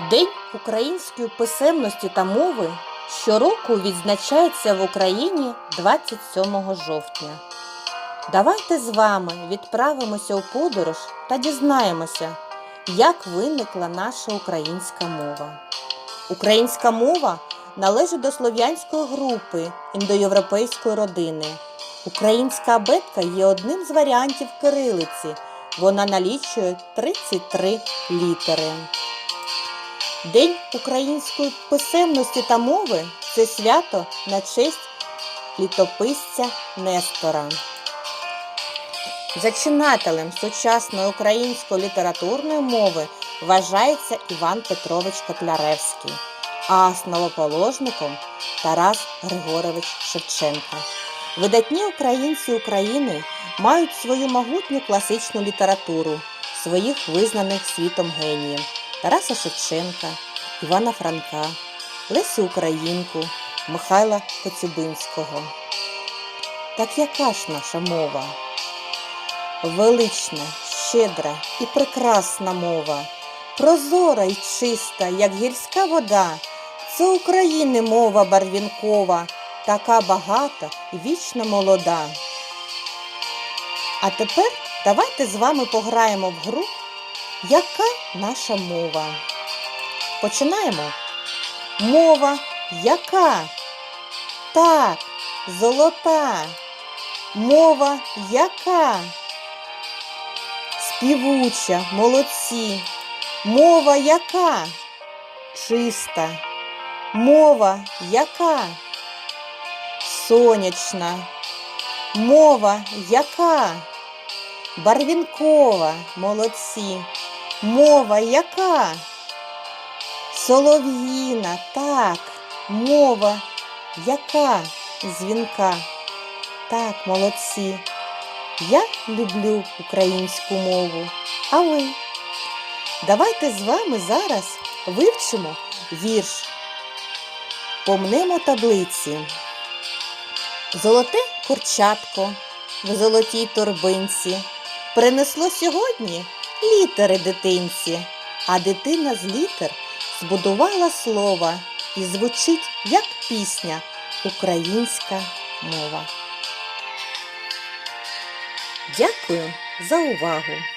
День української писемності та мови щороку відзначається в Україні 27 жовтня. Давайте з вами відправимося у подорож та дізнаємося, як виникла наша українська мова. Українська мова належить до слов'янської групи індоєвропейської родини. Українська абетка є одним з варіантів кирилиці. Вона налічує 33 літери. День української писемності та мови це свято на честь літописця Нестора. Зачинателем сучасної української літературної мови вважається Іван Петрович Котляревський, а основоположником Тарас Григорович Шевченка. Видатні українці України мають свою могутню класичну літературу, своїх визнаних світом геніїв Тараса Шевченка, Івана Франка, Лесю Українку, Михайла Коцюбинського. Так яка ж наша мова? Велична, щедра і прекрасна мова, прозора й чиста, як гірська вода. Це України мова барвінкова, така багата і вічно молода. А тепер давайте з вами пограємо в гру, яка наша мова. Починаємо. Мова яка? Так, золота. Мова яка? Співуча, молодці. Мова яка? Чиста. Мова яка? Сонячна. Мова яка? Барвінкова, молодці. Мова яка? Солов'їна, так. Мова яка? Дзвінка. Так, молодці. Я люблю українську мову. А ви? Давайте з вами зараз вивчимо вірш. Помнемо таблиці. Золоте курчатко в золотій торбинці принесло сьогодні літери дитинці, а дитина з літер збудувала слова і звучить як пісня Українська мова. Дякую за увагу!